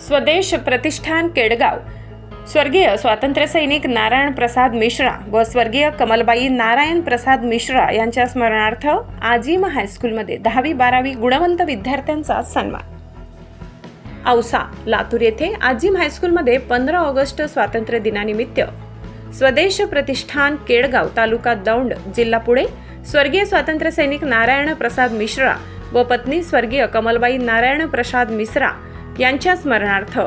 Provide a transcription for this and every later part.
स्वदेश प्रतिष्ठान केडगाव. स्वर्गीय स्वातंत्र्यसैनिक नारायण प्रसाद मिश्रा व स्वर्गीय कमलबाई नारायण प्रसाद मिश्रा यांच्या स्मरणार्थ आजीम हायस्कूलमध्ये दहावी बारावी गुणवंत विद्यार्थ्यांचा सन्मान. औसा लातूर येथे आजीम हायस्कूलमध्ये पंधरा ऑगस्ट स्वातंत्र्य दिनानिमित्त स्वदेश प्रतिष्ठान केडगाव तालुका दौंड जिल्हा पुणे. स्वर्गीय स्वातंत्र्य सैनिक नारायण प्रसाद मिश्रा व पत्नी स्वर्गीय कमलबाई नारायण प्रसाद मिश्रा यांच्या स्मरणार्थ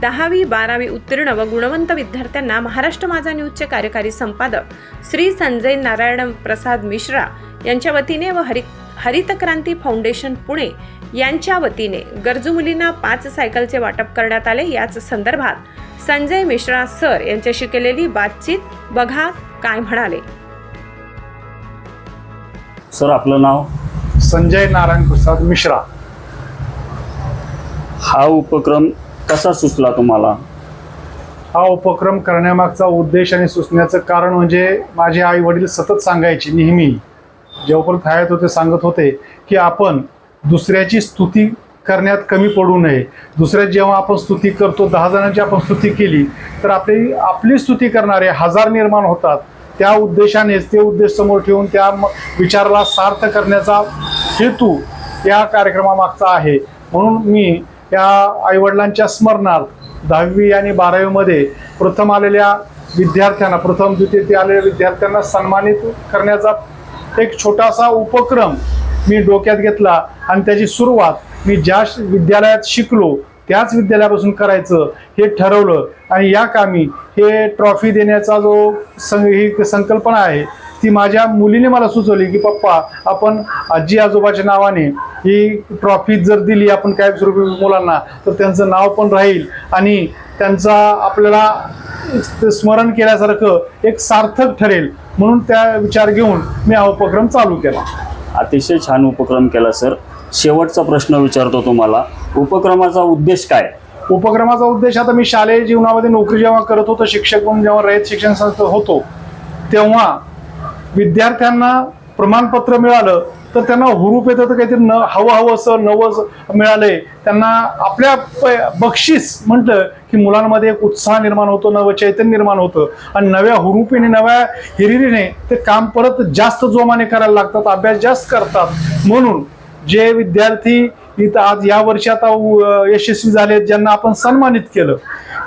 दहावी बारावी उत्तीर्ण व गुणवंत विद्यार्थ्यांना महाराष्ट्र माझा न्यूजचे कार्यकारी संपादक श्री संजय नारायण प्रसाद मिश्रा यांच्या वतीने व हरि हरित क्रांती फाउंडेशन पुणे यांच्या वतीने गरजू मुलींना पाच सायकलचे वाटप करण्यात आले. याच संदर्भात संजय मिश्रा सर यांच्याशी केलेली बातचीत बघा काय म्हणाले. सर आपलं नाव? संजय नारायण प्रसाद मिश्रा. हा उपक्रम कसा सुचला तुम्हाला? हा उपक्रम करण्यामागचा उद्देश आणि सुचण्याचं कारण म्हणजे माझे आई वडील सतत सांगायचे नेहमी जेव्हापर्यंत हयात होते सांगत होते की आपण दुसऱ्याची स्तुती करण्यात कमी पडू नये. दुसऱ्या जेव्हा आपण स्तुती करतो दहा जणांची आपण स्तुती केली तर आपली आपली स्तुती करणारे हजार निर्माण होतात. त्या उद्देशानेच ते उद्देश समोर ठेवून त्या म- विचाराला सार्थ करण्याचा हेतू या कार्यक्रमामागचा आहे. म्हणून मी या आईवडिलांच्या स्मरणार्थ दहावी आणि बारावीमध्ये प्रथम आलेल्या विद्यार्थ्यांना प्रथम द्वितीय ते आलेल्या विद्यार्थ्यांना सन्मानित करण्याचा एक छोटासा उपक्रम मी डोक्यात घेतला आणि त्याची सुरुवात मी ज्या श- विद्यालयात शिकलो त्याच विद्यालयापासून करायचं हे ठरवलं. आणि या कामी हे ट्रॉफी देण्याचा जो सं ही संकल्पना आहे ती माझ्या मुलीने मला सुचवली की पप्पा आपण आजी आजोबाच्या नावाने ही ट्रॉफी जर दिली आपण काय स्वरूपी मुलांना तर त्यांचं नाव पण राहील. आणि त्यांचा आपल्याला ते स्मरण केल्यासारखं एक सार्थक ठरेल म्हणून त्या विचार घेऊन मी हा उपक्रम चालू केला. अतिशय छान उपक्रम केला सर. शेवटचा प्रश्न विचारतो तुम्हाला. उपक्रमाचा उद्देश काय? उपक्रमाचा उद्देश आता मी शालेय जीवनामध्ये नोकरी जेव्हा करत होतो शिक्षक म्हणून जेव्हा रयत शिक्षण संस्था होतो तेव्हा विद्यार्थ्यांना प्रमाणपत्र मिळालं. तर त्यांना हुरूप येतं तर काहीतरी न हवं हवं असं नवं मिळालंय. त्यांना आपल्या प- बक्षीस म्हटलं की मुलांमध्ये एक उत्साह निर्माण होतो नवं चैतन्य निर्माण होतं. आणि नव्या हुरूपीने नव्या हिरिरीने ते काम परत जास्त जोमाने करायला लागतात अभ्यास जास्त करतात. म्हणून जे विद्यार्थी इथं आज या वर्षी आता यशस्वी झाले ज्यांना आपण सन्मानित केलं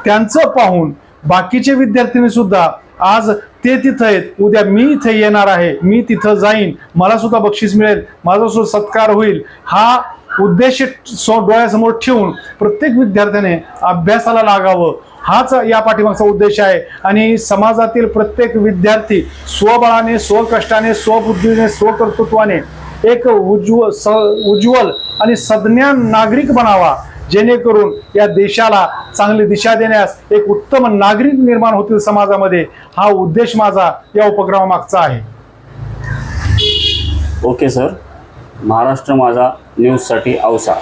त्यांचं पाहून बाकीचे विद्यार्थ्यांनी सुद्धा आज ते तिथं आहेत. उद्या मी इथे येणार आहे. मी तिथं जाईन. मला सुद्धा बक्षीस मिळेल. माझा सुद्धा सत्कार होईल. हा उद्देश सो डोळ्यासमोर ठेवून प्रत्येक विद्यार्थ्याने अभ्यासाला लागावं. हाच या पाठीमागचा उद्देश आहे. आणि समाजातील प्रत्येक विद्यार्थी स्वबळाने स्वकष्टाने स्वबुद्धीने स्वकर्तृत्वाने एक उज्ज्वल स उज्ज्वल आणि सज्ञान नागरिक बनावा. जेणेकरून या देशाला चांगली दिशा देण्यास एक उत्तम नागरिक निर्माण होतील समाजामध्ये हा उद्देश माझा या उपक्रमामागचा आहे. Okay sir. महाराष्ट्र माझा न्यूजसाठी औसा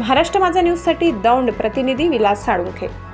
महाराष्ट्र माझा न्यूजसाठी दौंड प्रतिनिधी विलास साळुंखे.